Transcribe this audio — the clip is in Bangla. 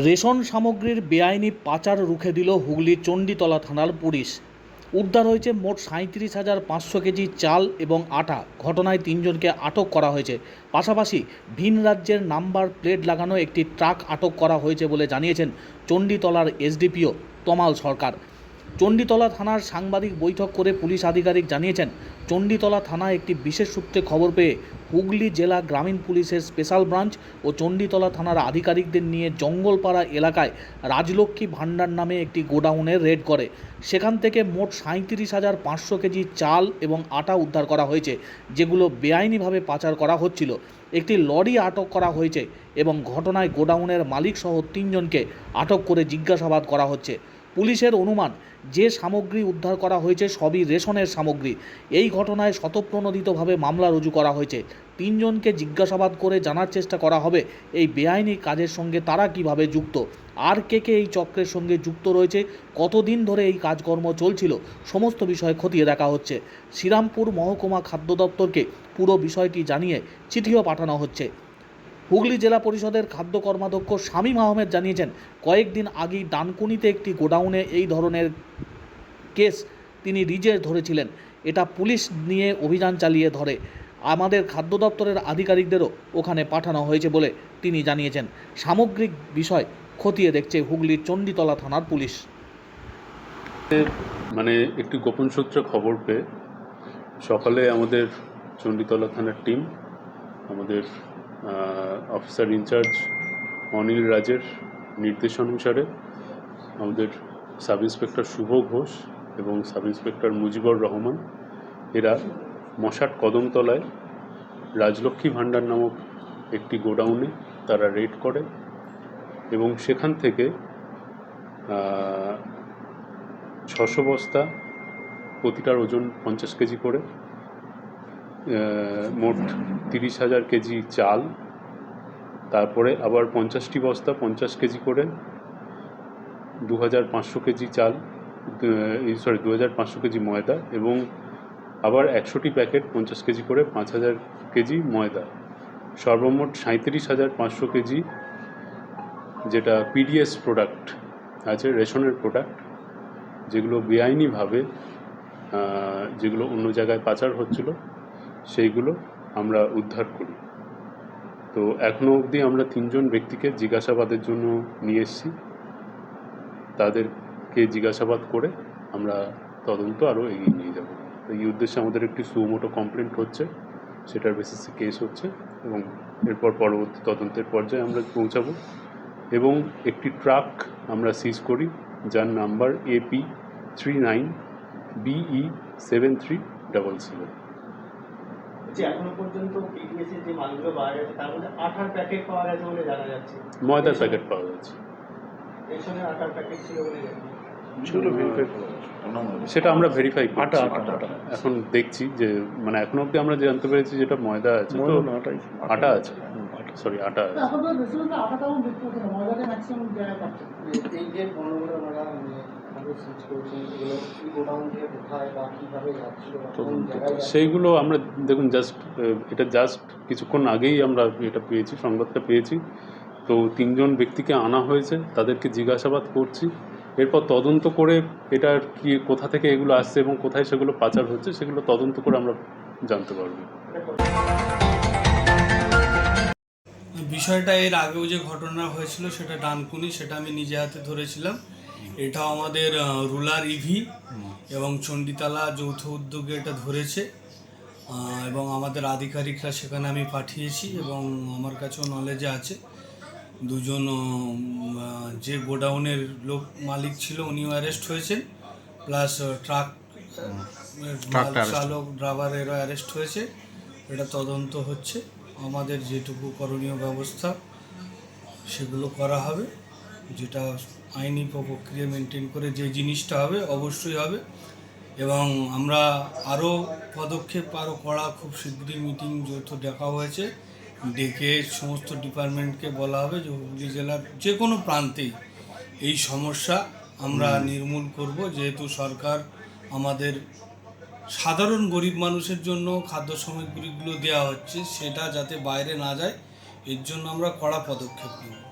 রেশন সামগ্রীর বেআইনি পাচার রুখে দিল হুগলির চণ্ডীতলা থানার পুলিশ। উদ্ধার হয়েছে মোট সাঁত্রিশ হাজার পাঁচশো কেজি চাল এবং আটা। ঘটনায় তিনজনকে আটক করা হয়েছে। পাশাপাশি ভিন রাজ্যের নাম্বার প্লেট লাগানো একটি ট্রাক আটক করা হয়েছে বলে জানিয়েছেন চণ্ডীতলার এসডিপিও তমাল সরকার। চণ্ডীতলা থানার সাংবাদিক বৈঠক করে পুলিশ আধিকারিক জানিয়েছেন, চণ্ডীতলা থানা একটি বিশেষ সূত্রে খবর পেয়ে হুগলি জেলা গ্রামীণ পুলিশের স্পেশাল ব্রাঞ্চ ও চণ্ডীতলা থানার আধিকারিকদের নিয়ে জঙ্গলপাড়া এলাকায় রাজলক্ষ্মী ভাণ্ডার নামে একটি গোডাউনে রেড করে। সেখান থেকে মোট সাঁত্রিশ হাজার পাঁচশো কেজি চাল এবং আটা উদ্ধার করা হয়েছে, যেগুলো বেআইনিভাবে পাচার করা হচ্ছিল। একটি লরি আটক করা হয়েছে এবং ঘটনায় গোডাউনের মালিকসহ তিনজনকে আটক করে জিজ্ঞাসাবাদ করা হচ্ছে। পুলিশের অনুমান, যে সামগ্রী উদ্ধার করা হয়েছে সবই রেশনের সামগ্রী। এই ঘটনায় স্বতঃপ্রণোদিতভাবে মামলা রুজু করা হয়েছে। তিনজনকে জিজ্ঞাসাবাদ করে জানার চেষ্টা করা হবে, এই বেআইনি কাজের সঙ্গে তারা কীভাবে যুক্ত? আর কে কে এই চক্রের সঙ্গে যুক্ত রয়েছে? কতদিন ধরে এই কাজকর্ম চলছিল? সমস্ত বিষয় খতিয়ে দেখা হচ্ছে। শ্রীরামপুর মহকুমা খাদ্য দপ্তরকে পুরো বিষয়টি জানিয়ে চিঠিও পাঠানো হচ্ছে। হুগলি জেলা পরিষদের খাদ্য কর্মাধ্যক্ষ শামীম আহমেদ জানিয়েছেন, কয়েকদিন আগেই ডানকুনিতে একটি গোডাউনে এই ধরনের কেস তিনি রিজে ধরেছিলেন। এটা পুলিশ নিয়ে অভিযান চালিয়ে ধরে। আমাদের খাদ্য দপ্তরের আধিকারিকদেরও ওখানে পাঠানো হয়েছে বলে তিনি জানিয়েছেন। সামগ্রিক বিষয় খতিয়ে দেখছে হুগলির চণ্ডীতলা থানার পুলিশ। মানে একটি গোপন সূত্রে খবর পেয়ে সকালে আমাদের চণ্ডীতলা থানার টিম, আমাদের অফিসার ইনচার্জ অনিল রাজের নির্দেশ অনুসারে আমাদের সাব ইন্সপেক্টর শুভ ঘোষ এবং সাব ইন্সপেক্টর মুজিবুর রহমান, এরা মশাট কদমতলায় রাজলক্ষ্মী ভাণ্ডার নামক একটি গোডাউনে তারা রেড করে এবং সেখান থেকে ছশো বস্তা প্রতিটার ওজন পঞ্চাশ কেজি করে মোট তিরিশ হাজার কেজি চাল, তারপরে আবার পঞ্চাশটি বস্তা, পঞ্চাশ কেজি করে দু হাজার পাঁচশো কেজি চাল সরি দু হাজার পাঁচশো কেজি ময়দা এবং আবার একশোটি প্যাকেট পঞ্চাশ কেজি করে পাঁচ হাজার কেজি ময়দা। সর্বমোট সাঁত্রিশ হাজার পাঁচশো কেজি যেটা পিডিএস প্রোডাক্ট আছে, রেশনের প্রোডাক্ট যেগুলো বেআইনিভাবে যেগুলো অন্য জায়গায় পাচার হচ্ছিল। সেইগুলো আমরা উদ্ধার করি। তো এখনও অবধি আমরা তিনজন ব্যক্তিকে জিজ্ঞাসাবাদের জন্য নিয়ে এসেছি। তাদেরকে জিজ্ঞাসাবাদ করে আমরা তদন্ত আরও এগিয়ে নিয়ে যাব। তো এই উদ্দেশ্যে আমাদের একটি সুমোটো কমপ্লেন্ট হচ্ছে, সেটার বেসিসে কেস হচ্ছে এবং এরপর পরবর্তী তদন্তের পর্যায়ে আমরা পৌঁছাবো এবং একটি ট্রাক আমরা সিজ করি, যার number AP three nine BE seven three double seven যে এখনও পর্যন্ত বিডিএস এর যে মালগুলো পাওয়া গেছে তার মধ্যে আঠার প্যাকেট পাওয়া গেছে বলে জানা যাচ্ছে। ময়দার প্যাকেট পাওয়া যাচ্ছে। রেশনের আটার প্যাকেট ছিল বলে সেগুলো ভেরিফাই সেটা আমরা ভেরিফাই আটা, আটা, আটা। এখন দেখছি যে মানে এখন অবধি আমরা জানতে পেরেছি যেটা ময়দা আছে তো আটা আছে। সরি আটা আছে। সেইগুলো আমরা দেখুন জাস্ট এটা জাস্ট কিছুক্ষণ আগেই আমরা এটা পেয়েছি সংবাদটা পেয়েছি। তো তিনজন ব্যক্তিকে আনা হয়েছে তাদেরকে জিজ্ঞাসাবাদ করছি। এরপর তদন্ত করে এটার কি কোথা থেকে এগুলো আসছে এবং কোথায় সেগুলো পাচার হচ্ছে সেগুলো তদন্ত করে আমরা জানতে পারব? বিষয়টা এর আগেও যে ঘটনা হয়েছিল সেটা ডানকুনি সেটা আমি নিজে হাতে ধরেছিলাম। এটাও আমাদের রুলার ইভি এবং চণ্ডীতলা যৌথ উদ্যোগে এটা ধরেছে। এবং আমাদের আধিকারিকরা সেখানে আমি পাঠিয়েছি এবং আমার কাছেও নলেজে আছে। দুজন যে গোডাউনের লোক মালিক ছিল উনিও অ্যারেস্ট হয়েছেন। প্লাস ট্রাক চালক ড্রাইভারেরও অ্যারেস্ট হয়েছে। এটা তদন্ত হচ্ছে। আমাদের যেটুকু করণীয় ব্যবস্থা সেগুলো করা হবে। যেটা আইনি প্রক্রিয়া মেনটেন করে যে জিনিসটা হবে অবশ্যই হবে। এবং আমরা আরও পদক্ষেপ আরও করা খুব শীঘ্রই মিটিং যৌথ ডাকা হয়েছে। ডেকে সমস্ত ডিপার্টমেন্টকে বলা হবে যে হুগলি জেলার যে কোনো প্রান্তেই এই সমস্যা আমরা নির্মূল করব। যেহেতু সরকার আমাদের সাধারণ গরিব মানুষের জন্য খাদ্য সামগ্রীগুলো দেওয়া হচ্ছে সেটা যাতে বাইরে না যায় এর জন্য আমরা কড়া পদক্ষেপ নেব।